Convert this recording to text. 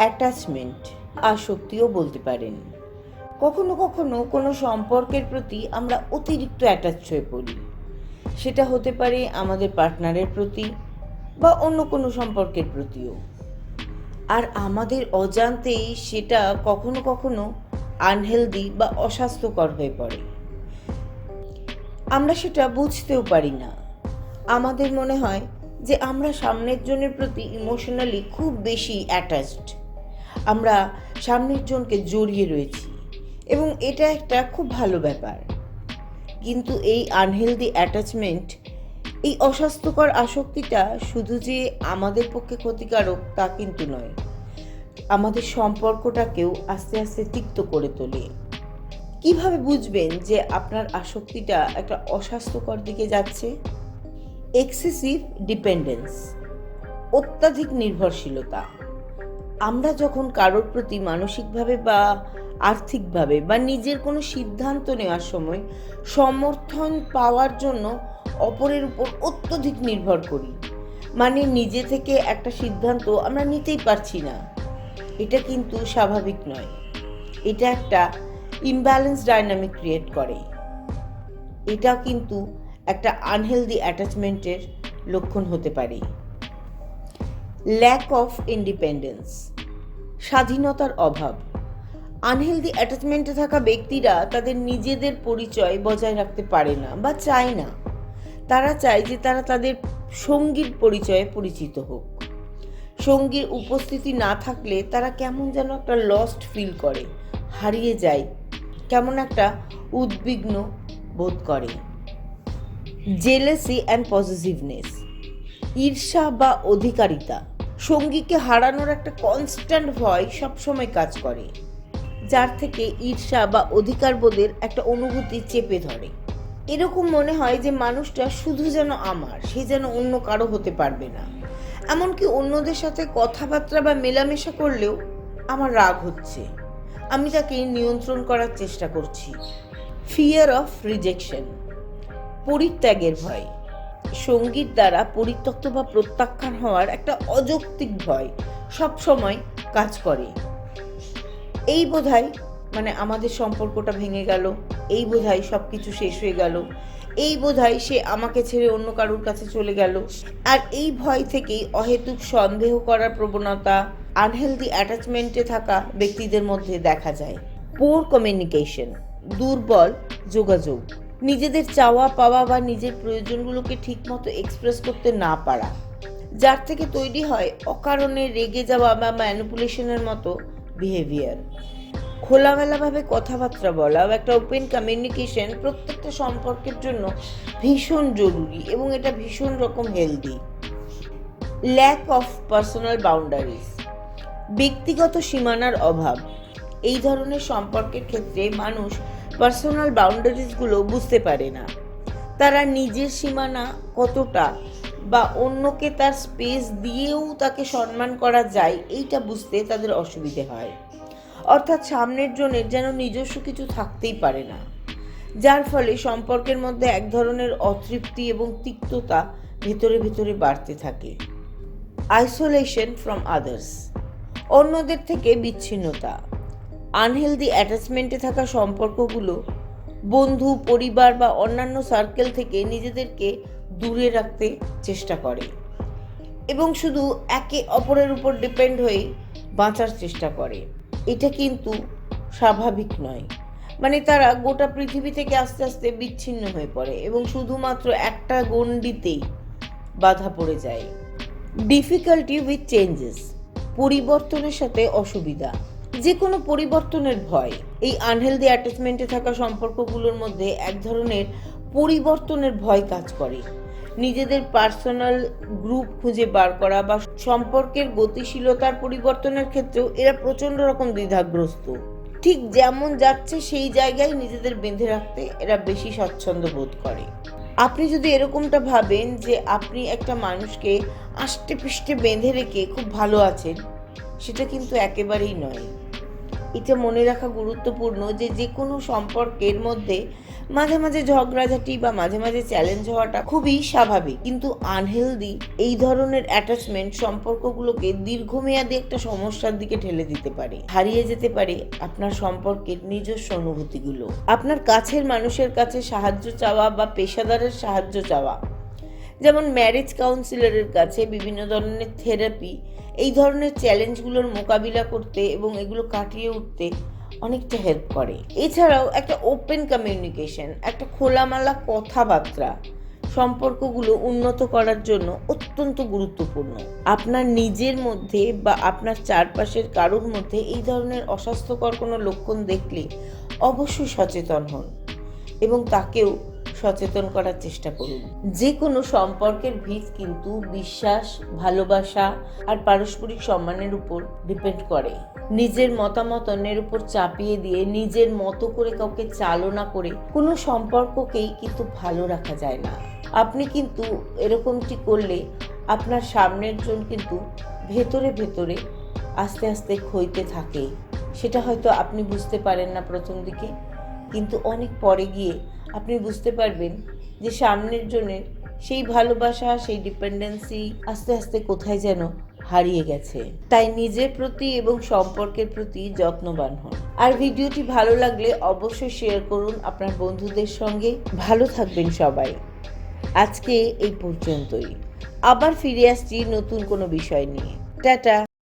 Attachment আসক্তিও বলতে পারেন। কখনো কখনো কোনো সম্পর্কের প্রতি আমরা অতিরিক্ত অ্যাটাচ হয়ে পড়ি। সেটা হতে পারে আমাদের পার্টনারের প্রতি বা অন্য কোনো সম্পর্কের প্রতিও। আর আমাদের অজান্তেই সেটা কখনো কখনো আনহেলদি বা অস্বাস্থ্যকর হয়ে পড়ে। আমরা সেটা বুঝতেও পারি না। আমাদের মনে হয় যে আমরা সামনের জনের প্রতি ইমোশনালি খুব বেশি অ্যাটাচড আমরা সামনের জনকে জড়িয়ে রয়েছি। এবং এটা একটা খুব ভালো ব্যাপার। কিন্তু এই আনহেলদি অ্যাটাচমেন্ট এই অস্বাস্থ্যকর আসক্তিটা শুধু যে আমাদের পক্ষে ক্ষতিকারক তা কিন্তু নয়, আমাদের সম্পর্কটাকেও আস্তে আস্তে তিক্ত করে তোলে। কীভাবে বুঝবেন যে আপনার আসক্তিটা একটা অস্বাস্থ্যকর দিকে যাচ্ছে? এক্সেসিভ ডিপেন্ডেন্স অত্যাধিক নির্ভরশীলতা। আমরা যখন কারোর প্রতি মানসিকভাবে বা আর্থিকভাবে বা নিজের কোনো সিদ্ধান্ত নেওয়ার সময় সমর্থন পাওয়ার জন্য অপরের উপর অত্যধিক নির্ভর করি। মানে নিজে থেকে একটা সিদ্ধান্ত আমরা নিতেই পারছি না। এটা কিন্তু স্বাভাবিক নয়। এটা একটা ইমব্যালেন্স ডাইনামিক ক্রিয়েট করে। এটা কিন্তু একটা আনহেলদি অ্যাটাচমেন্টের লক্ষণ হতে পারে। ল্যাক অফ ইন্ডিপেন্ডেন্স স্বাধীনতার অভাব আনহেলদি অ্যাটাচমেন্টে থাকা ব্যক্তিরা তাদের নিজেদের পরিচয় বজায় রাখতে পারে না বা চায় না। তারা চায় যে তারা তাদের সঙ্গীর পরিচয়ে পরিচিত হোক। সঙ্গীর উপস্থিতি না থাকলে তারা কেমন যেন একটা লস্ট ফিল করে, হারিয়ে যায়, কেমন একটা উদ্বিগ্ন বোধ করে। জেলেসি অ্যান্ড পজিটিভনেস ঈর্ষা বা অধিকারিতা। সঙ্গীকে হারানোর একটা কনস্ট্যান্ট ভয় সবসময় কাজ করে, যার থেকে ঈর্ষা বা অধিকারবোধের একটা অনুভূতি চেপে ধরে। এরকম মনে হয় যে মানুষটা শুধু যেন আমার, সে যেন অন্য কারও হতে পারবে না। এমনকি অন্যদের সাথে কথাবার্তা বা মেলামেশা করলেও আমার রাগ হচ্ছে। আমি তাকে নিয়ন্ত্রণ করার চেষ্টা করছি। ফিয়ার অফ রিজেকশন পরিত্যাগের ভয়। সংগীত দ্বারা পরিত্যক্ত বা প্রত্যাখ্যান হওয়ার একটা অযৌক্তিক ভয় সব সময় কাজ করে। এই বোধহয় মানে আমাদের সম্পর্কটা ভেঙে গেল, এই বোধহয় সব কিছু শেষ হয়ে গেল, এই বোধহয় সে আমাকে ছেড়ে অন্য কারোর কাছে চলে গেল। আর এই ভয় থেকেই অহেতুক সন্দেহ করার প্রবণতা আনহেলদি অ্যাটাচমেন্টে থাকা ব্যক্তিদের মধ্যে দেখা যায়। পোর কমিউনিকেশন দুর্বল যোগাযোগ। নিজেদের চাওয়া পাওয়া বা নিজের প্রয়োজনগুলোকে ঠিকমতো এক্সপ্রেস করতে না পারা। যার থেকে তৈরি হয় অকারণে রেগে যাওয়া বা ম্যানিপুলেশনের মতো বিহেভিয়ার খোলামেলাভাবে কথাবার্তা বলা বা একটা ওপেন কমিউনিকেশন প্রত্যেকটা সম্পর্কের জন্য ভীষণ জরুরি এবং এটা ভীষণ রকম healthy lack of personal boundaries ব্যক্তিগত সীমানার অভাব। এই ধরনের সম্পর্কের ক্ষেত্রে মানুষ পার্সোনাল বাউন্ডারিজগুলো বুঝতে পারে না। তারা নিজের সীমানা কতটা বা অন্যকে তার স্পেস দিয়েও তাকে সম্মান করা যায়, এইটা বুঝতে তাদের অসুবিধে হয়। অর্থাৎ সামনের জনের যেন নিজস্ব কিছু থাকতেই পারে না। যার ফলে সম্পর্কের মধ্যে এক ধরনের অতৃপ্তি এবং তিক্ততা ভেতরে ভেতরে বাড়তে থাকে। আইসোলেশন ফ্রম আদার্স অন্যদের থেকে বিচ্ছিন্নতা। আনহেলদি অ্যাটাচমেন্টে থাকা সম্পর্কগুলো বন্ধু, পরিবার বা অন্যান্য সার্কেল থেকে নিজেদেরকে দূরে রাখতে চেষ্টা করে এবং শুধু একে অপরের উপর ডিপেন্ড হয়ে বাঁচার চেষ্টা করে। এটা কিন্তু স্বাভাবিক নয়। মানে তারা গোটা পৃথিবী থেকে আস্তে আস্তে বিচ্ছিন্ন হয়ে পড়ে এবং শুধুমাত্র একটা গণ্ডিতেই বাধা পড়ে যায়। ডিফিকাল্টি উইথ চেঞ্জেস পরিবর্তনের সাথে অসুবিধা। যে কোনো পরিবর্তনের ভয়। এই আনহেলদি অ্যাটাচমেন্টে থাকা সম্পর্কগুলোর মধ্যে এক ধরনের পরিবর্তনের ভয় কাজ করে। নিজেদের পার্সোনাল গ্রুপ খুঁজে বার করা বা সম্পর্কের গতিশীলতার পরিবর্তনের ক্ষেত্রেও এরা প্রচণ্ড রকম দ্বিধাগ্রস্ত। ঠিক যেমন যাচ্ছে সেই জায়গায় নিজেদের বেঁধে রাখতে এরা বেশি স্বচ্ছন্দ বোধ করে। আপনি যদি এরকমটা ভাবেন যে আপনি একটা মানুষকে আষ্টে পৃষ্ঠে বেঁধে রেখে খুব ভালো আছেন, সেটা কিন্তু একেবারেই নয়। এটা মনে রাখা গুরুত্বপূর্ণ যে যে কোনো সম্পর্কের মধ্যে মাঝে মাঝে ঝগড়াঝাটি বা মাঝে মাঝে চ্যালেঞ্জ হওয়াটা খুবই স্বাভাবিক। কিন্তু আনহেলদি এই ধরনের অ্যাটাচমেন্ট সম্পর্কগুলোকে দীর্ঘমেয়াদী একটা সমস্যার দিকে ঠেলে দিতে পারে। হারিয়ে যেতে পারে আপনার সম্পর্কের নিজস্ব অনুভূতিগুলো। আপনার কাছের মানুষের কাছে সাহায্য চাওয়া বা পেশাদারের সাহায্য চাওয়া যেমন ম্যারেজ কাউন্সিলরের কাছে বিভিন্ন ধরনের থেরাপি এই ধরনের চ্যালেঞ্জগুলোর মোকাবিলা করতে এবং এগুলো কাটিয়ে উঠতে অনেকটা হেল্প করে। এছাড়াও একটা ওপেন কমিউনিকেশন একটা খোলামালা কথাবার্তা সম্পর্কগুলো উন্নত করার জন্য অত্যন্ত গুরুত্বপূর্ণ। আপনার নিজের মধ্যে বা আপনার চারপাশের কারোর মধ্যে এই ধরনের অস্বাস্থ্যকর কোনো লক্ষণ দেখলে অবশ্যই সচেতন হন এবং তাকেও সচেতন করার চেষ্টা করুন। যে কোনো সম্পর্কের ভিত কিন্তু বিশ্বাস, ভালোবাসা আর পারস্পরিক সম্মানের উপর ডিপেন্ড করে। নিজের মতামত অন্যের উপর চাপিয়ে দিয়ে নিজের মতো করে কাউকে চালনা করে কোনো সম্পর্ককেই কিন্তু ভালো রাখা যায় না। আপনি কিন্তু এরকমটি করলে আপনার সামনের জন কিন্তু ভেতরে ভেতরে আস্তে আস্তে ক্ষইতে থাকে। সেটা হয়তো আপনি বুঝতে পারেন না প্রথম দিকে। কিন্তু অনেক পরে গিয়ে আপনি বুঝতে পারবেন যে সামনের জনের সেই ভালোবাসা, সেই ডিপেন্ডেন্সি আস্তে আস্তে কোথায় যেন হারিয়ে গেছে। তাই নিজের প্রতি এবং সম্পর্কের প্রতি যত্নবান হন। আর ভিডিওটি ভালো লাগলে অবশ্যই শেয়ার করুন আপনার বন্ধুদের সঙ্গে। ভালো থাকবেন সবাই। আজকে এই পর্যন্তই। আবার ফিরে আসছি নতুন কোনো বিষয় নিয়ে। টাটা!